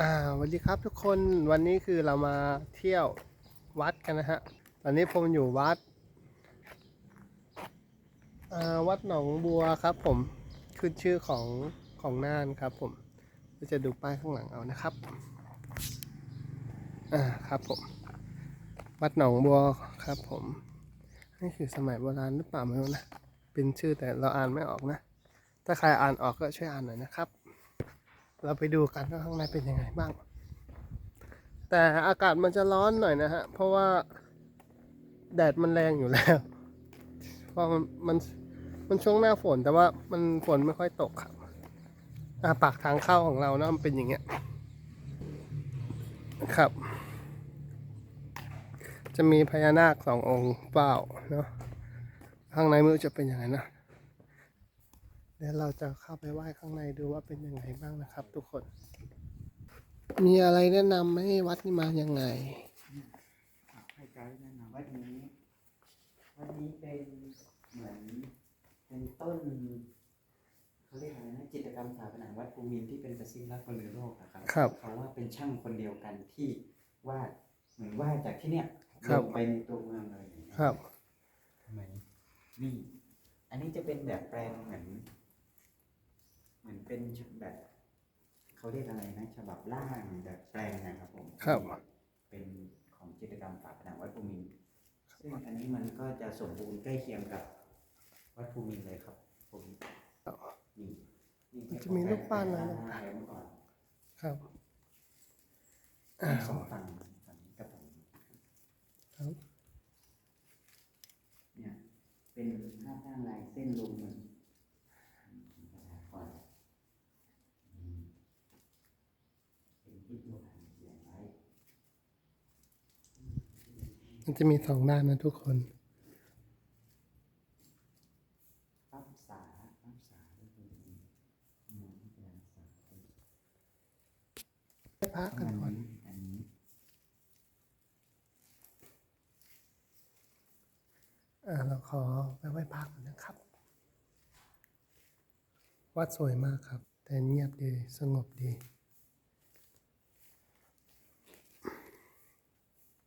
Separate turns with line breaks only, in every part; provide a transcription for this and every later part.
อ่าสวัสดีครับทุกคนวันนี้คือเรามาเที่ยววัดกันนะฮะตอนนี้ผมอยู่วัดอ่าวัดหนองบัวครับ ผมขึ้นชื่อของของน่านครับ ผมจะดูป้ายข้างหลังเอานะครับอ่าครับผม วัดหนองบัวครับผมนี่คือสมัยโบราณหรือเปล่าไม่รู้นะเป็นชื่อแต่เราอ่านไม่ออกนะ ถ้าใครอ่านออกก็ช่วยอ่านหน่อยนะครับ เราไปดูกันว่าข้างในเป็นยังไงบ้าง แต่อากาศมันจะร้อนหน่อยนะฮะ เพราะว่าแดดมันแรงอยู่แล้ว เพราะมันมันมันช่วงหน้าฝนแต่ว่ามันฝนไม่ค่อยตกครับปากทางเข้าของเรานะมันเป็นอย่างเงี้ยครับ จะมีพญานาคสององค์เปล่าเนาะข้างในมือจะเป็นยังไงนะ เดี๋ยวเราจะเข้าไปไหว้ข้างในดูว่าเป็นยังไงบ้างนะครับ ทุกคน มีอะไรแนะนำไหมวัดนี้มายังไง
ให้ไกด์แนะนำวัดนี้วัดนี้เป็นเหมือนเป็นต้นเขาเรียกอะไรนะจิตรกรรมฝาผนังวัดภูมินทร์ที่เป็นประสิทธิ์รักบนเรือโลกนะครับ
ครับ
เขาว่าเป็นช่างคนเดียวกันที่วาดเหมือนวาดจากที่เนี้ย
ครั
ล
บ
งไปในตัวเมืองเลยอย่างเงี้ย
ครับ
ทำไมนี่อันนี้จะเป็นแบบแปลนเหมือน เหมือนเป็นแบบเขาเรียกอะไรนะ ฉบับล่างแบบแปลนนะครับผม
ครับ
เป็นของจิตรกรรมฝาผนังวัดภูมินทร์ซึ่งอันนี้มันก็จะสมบูรณ์ใกล้เคียงกับวัดภูมินทร์เลยครับ ผมนี่นี่
มันจะมีรูปปั้นอะไร
นะ
ต่าง
เมื่อก่อน
ครับ
ทั้
อ่าง
สองฝั่งฝั่งนี้กับฝั่งนี้
ครับ
เนี่ย เป็นภาพด้านลายเส้นลงเหมือนก่อนอืมเป็นที่ตัวผ่านเขียนไว้
มันจะมีสองด้านนะทุกคน
ปั๊บสาปั๊บสาก็คือมองที่เป็นสาเป็น
ไปพักกันก่อน
อันนี้
อ่าเราขอไปไหว้พระก่อนนะครับ วัดสวยมากครับ แต่เงียบดี สงบดี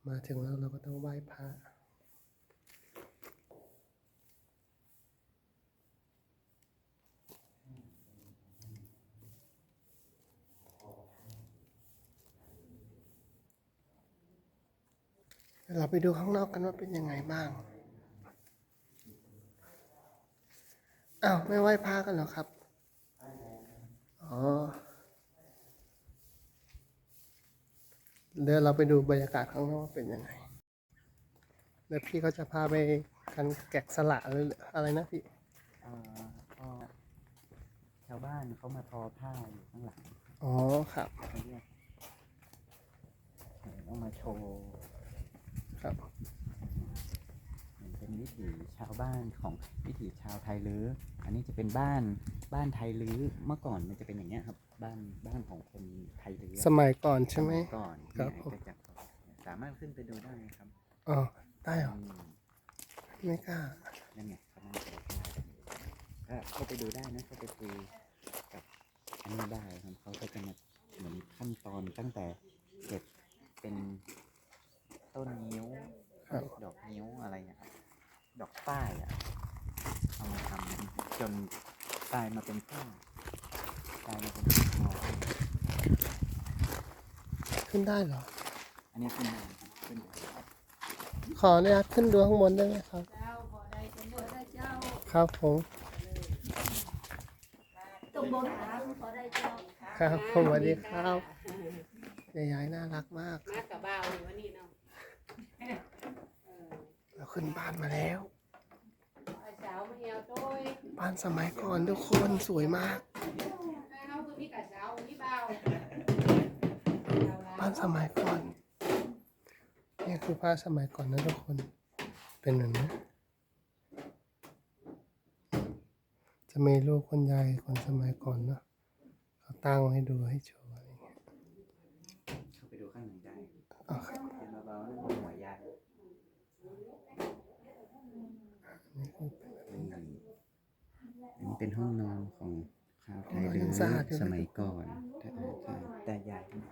มาถึงแล้วเราก็ต้องไหว้พระเราไปดูข้างนอกกันว่าเป็นยังไงบ้าง อ้าว ไม่ไหว้พระกันเหรอครับ อ๋อ เดี๋ยวเราไปดูบรรยากาศข้างนอกว่าเป็นยังไงเดี๋ยวพี่เขาจะพาไปกันแกะสลักหรืออะไรนะพี่
เอ่อก็ชาวบ้านเขามาทอผ้าอยู่ข้างหลัง
อ๋อครับ
เขาเรียกเอามาโชว์
ครับ
เหมือนเป็นวิถีชาวบ้านของวิถีชาวไทยลื้ออันนี้จะเป็นบ้านบ้านไทยลื้อเมื่อก่อนมันจะเป็นอย่างเงี้ยครับ บ้านบ้านของคนไทยลื้อ
สมัยก่อนใช่ไหม
สยก่อน
ครับ
เนี่ย
ผม
ก็จะสามารถขึ้นไปดูได้ครับ
อ๋อได้เหรอ
อืม
ไม่กล้า
นั่นไงเขานั่งโชว์ผ้าก็เข้าไปดูได้นะเข้าไปคุยกับอันนี้ได้ครับเขาก็จะมาเหมือนขั้นตอนตั้งแต่เก็บเป็นต้นนิ้ว
ครับ
ดอกนิ้วอะไรเนี่ยครับดอกป้ายอะเอามาทำ จนกลายมาเป็นผ้ากลายมาเป็นผ้าทอ
ขึ้นได้เหรอ
อันนี้ขึ้นมาครับขึ้นมา
ขออนุญาตขึ้นดูข้างบนได้ไหมครับ
เจ้าขอได้สมบูรณ์ได้เจ้า
ครับผม
สมบูรณ์ครับขอได้เจ้า
ครับผมสวัสดีครับยายๆน่ารักมาก
มากับบ่าวนี่วันนี้เนาะ
เราขึ้นบ้านมาแล้ว บ้านสมัยก่อนทุกคนสวยมาก
แม่เฮาคือมีกับสาวมีบ่าว
บ้านสมัยก่อน นี่คือผ้าสมัยก่อนนะทุกคน เป็นแบบนี้จะมีรูปคนยายคนสมัยก่อนเนอะเขาตั้งให้ดูให้โชว์อะไรอย่างเงี้ย
เข้าไปดูข้างในได้
อ๋อครับ
เป็นเบาๆนั่นบนหัวยาย
นี่คือเป็นแบบ
อัน
นี้
นี้ เป็นห้องนอนของชาวไทย
ห้องนอน
หรื
ยัง
อ
สะอาดอยู่เลย
สมัยก่อนแต่แต่ใหญ่ไม่ได้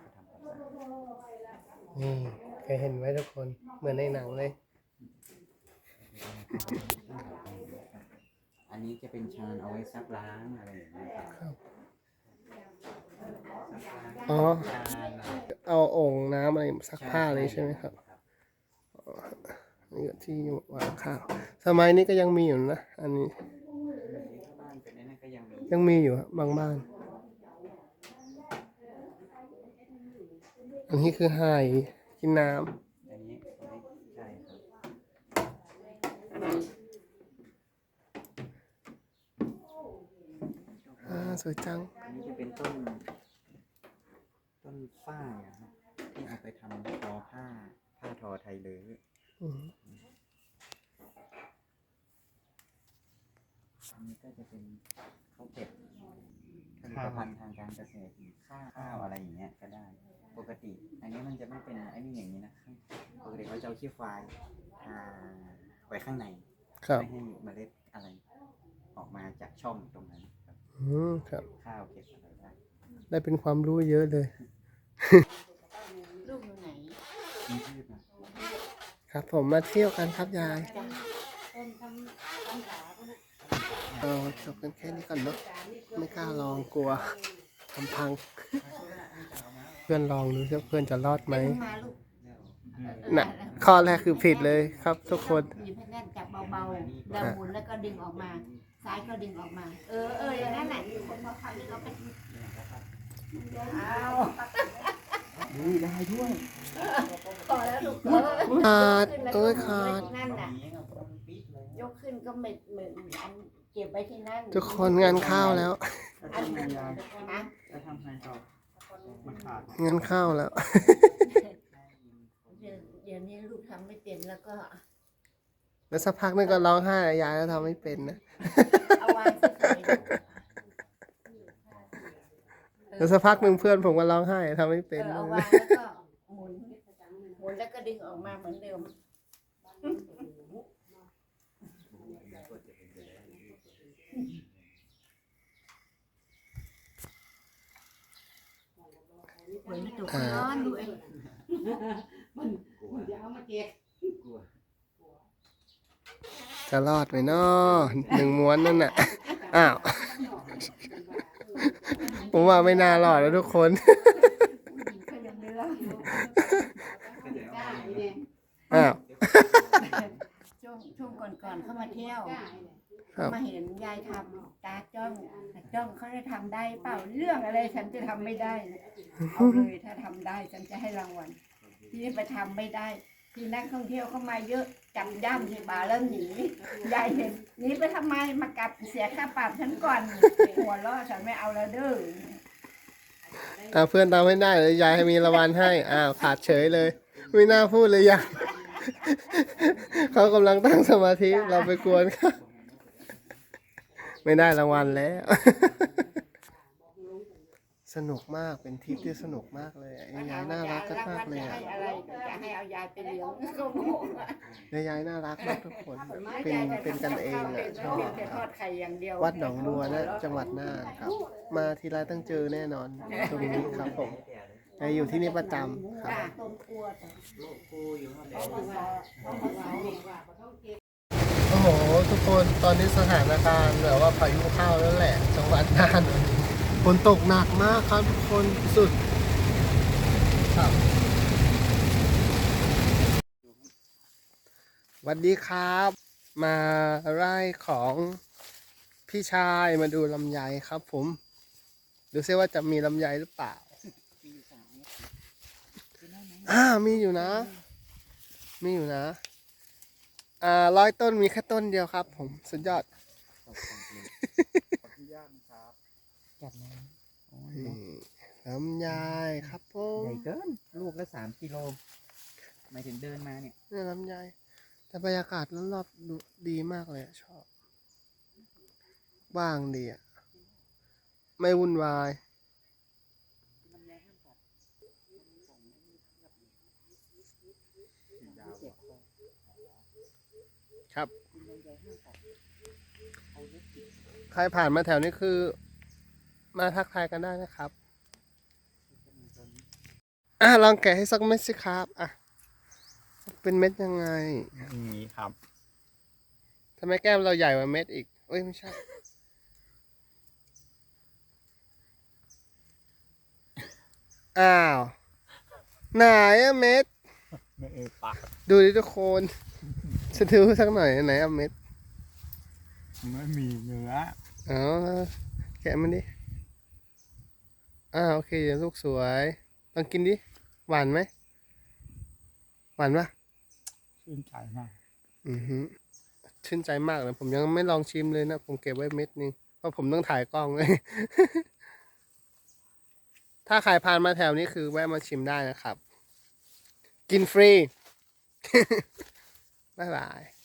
นี่เคยเห็นไหมทุกคนเหมือนในหนังเลย
อันนี้จะเป็นชานเอาไว้ซักล้างอะไรอย่างเงี้ยครับ
ครับ
ซักล้าง
อ๋อ
ชานอะไร
เอาโอ่งน้ำอะไรซักผ้าเลยใช่ไหมครับนี่ก็ที่วางข้าวสมัยนี้ก็ยังมีอยู่นะ อันนี้
ถ้าบ้านเป็นนั่นก็ ยังมี
ยังมีอยู่อะบางบ้าน อันนี้คือไห่กินน้
อันนี้ไม่ใช่ครับำ
อ่าสวยจัง
อันนี้จะเป็นต้น ต้นฝ้ายอะครับที่เอาไปทำทอผ้าผ้าทอไทยเลย
อืม
นนี้ก็จะเป็นข้าวเก็บผลิตภัณฑ์ทางการเกษตรข้าวข้าวอะไรอย่างเงี้ยก็ได้ ปกติ อันนี้มันจะไม่เป็นไอ้นี่อย่างนี้นะปกติเขาจะเอาขี้ควายทาไว้ข้างใน
ครับ
ไม่ให้เมล็ดอะไร ออกมาจากช่องตรงนั้นครับ
อืมครับ
ข้าวเก็บอะไรได้
ได้เป็นความรู้เยอะเลย
ลูกอยู่ไหน
มีพืชนะครับ
ผมมาเที่ยวกันครับยาย
จ้ะต้นทำต้นขาก็นะ
เอาจบกันแค่นี้ก่อนเนาะไม่กล้าลองกลัวทำพัง เพื่อนลองดูซิว่าเพื่อนจะรอดไหม
มาลูก
น่ะข้อแรกคือผิดเลยครับ ทุกคน
หยิบให้แน่นจับเบาๆแล้วหมุนแล้วก็ดึงออกมา ซ้ายก็ดึงออกมา เออเอออย่างนั้นแหละคนมาพักเขาเป็นเอา
อุ้ยได้ด้วย
พอแล้วลูกเออ
ขาด
ขึ้นแล้ว
เอ้ย
ก็
ขาด
นั่นน่ะ
นี้ก็ต้องปิดเลย
ยกขึ้นก็ไม่เหมือนอันเก็บไว้ที่นั่น
ทุกคนงานข้าวแล้ว
จะทำไงยาย
นะ
จะทำไงต่อมันขาด
งานข้าวแล้ว
เดี๋ยวเดี๋ยวนี้ลูกทำไม่เป็นแล้วก็
แล้วสักพักนึงก็ร้องไห้ยายก็ทำไม่เป็นนะ
เอาวางเฉย
แล้วสักพักหนึ่งเพื่อนผมก็ร้องไห้ทำไม่
ๆเอ
เป็น
อเอาวางแล้วก็หมุนหมุนแล้วก็ดึงออกมาเหมือนเดิม เหมือนถูกร้อนด้วย
มันมันจะเอามาเก็ก
จะรอดไหมเนาะหนึ่งม้วนนั่นน่ะ อ้าว ผมว่าไม่น่ารอดแล้วทุกคน
อ้า
ว
ช่วงก่อนๆเข้ามาเที่ยว
ครับ
มาเห็นยายทำตาจ้องจ้องเขาจะทำได้เปล่าเรื่องอะไรฉันจะทำไม่ได้นะเอาเลยถ้าทำได้ฉันจะให้รางวัลทีนี้ไปทำไม่ได้ ที่นักท่องเที่ยวเข้ามาเยอะจับย่ำที่บาร์แล้วหนียายเห็นหนีไปทำไมมากัดเสียค่าปรับฉันก่อนหัวเราะฉันไม่เอาแล้วเด้อ
ถ้าเพื่อนทำไม่ได้เลยยายให้มีรางวัลให้อ้าวขาดเฉยเลย ไม่น่าพูดเลยยายเขากำลังตั้งสมาธิเราไปกวนเขา ไม่ได้รางวัลแล้ว สนุกมากเป็นทริปที่สนุกมากเลยไอ้ยายน่ารักกันมากเลย
จะ
อะ
ให้อะไรจะให้เอายายไปเลี้ยงก็บอกว่า
ยายยายน่ารักมากทุกคนแบบเป็นเป็นกันเองอะชอบ
เพียงแต่ทอดไข่อย่างเดียว
วัดหนองบัวนะจังหวัดน่านครับ มาทีไรต้องเจอแน่นอน ตรงนี้ครับผมยายอยู่ที่นี่ประจำครับ
จ้ะต้นกลัวจ้ะ
โลกกูอยู่ข้างใน
โอ้โหทุก คนตอนนี้สถานการณ์แบบว่าพายุเข้าแล้วแหละจังหวัดน่านฝนตกหนักมากครับทุกคนสุดครับสวัสดีครับ มาไร่ของพี่ชายมาดูลำไยครับผม ดูซิว่าจะมีลำไยหรือเปล่าอ่ามีอยู่นะ มีอยู่นะ อ่าร้อยต้นมีแค่ต้นเดียวครับ ผมสุดยอด
ขออนุญาตนะครับจัดนะโอ้ย
นี่ลำไยครับผ
ให
ม
ญ่เกิน ลูกละสามกิโลหมายถึงเดินมาเนี่ย
นี่ลำไยแต่บรรยากาศรอบๆดูดีมากเลยอะชอบว่างดีอะ ไม่วุ่นวาย ครับ ใครผ่านมาแถวนี้คือ มาทักทายกันได้นะครับ อะลองแกะให้สักเม็ดสิครับ อะ เป็นเม็ดยังไง
อย่างนี้ครับ
ทำไมแก้มเราใหญ่กว่าเม็ดอีกเอ้ยไม่ใช่ อ้าว ไหนอะเม็ด
ไม่เออปาก
ดูดิทุกคน จะดูสักหน่อยไหนอะเม็ด
ไม่มีเนื้อ
อ๋อแกะมันดิอ่าโอเคเดี๋ยวลูกสวยลองกินดิ หวานไหม หวานปะ
ชื่นใจมาก
อือฮึชื่นใจมากเลย ผมยังไม่ลองชิมเลยนะ ผมเก็บไว้เม็ดนึงเพราะผมต้องถ่ายกล้องเลย ถ้าใครผ่านมาแถวนี้คือแวะมาชิมได้นะครับ กินฟรี บ๊ายบาย